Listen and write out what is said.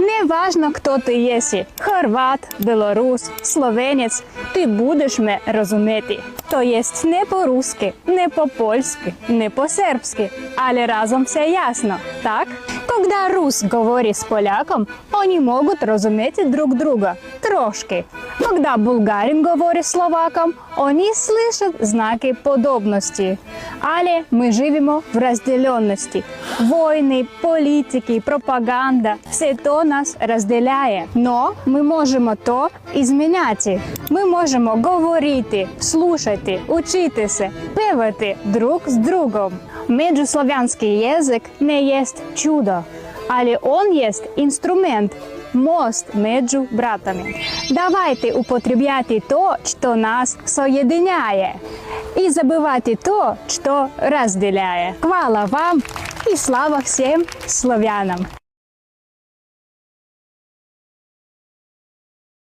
Не важно, хто ти єсі хорват, білорус, словенець. Ти будеш мене розуміти. То єсть не по-русски, не по-польськи, не по-сербськи, але разом все ясно, так? Когда рус говорит с поляком, они могут разуметь друг друга трошки. Когда булгарин говорить з словаком, они слышат знаки подобності. Але ми живемо в розділеності. Війни, політики, пропаганда все то нас розділяє. Но ми можемо то і зміняти. Ми можемо говорити, слушати, учитися, певати друг з другом. Междуслов'янський язик не є чудо, але он є інструмент, мост між братами. Давайте употребляти то, що нас соєдиняє, і забивати то, що розділяє. Хвала вам і слава всім слов'янам!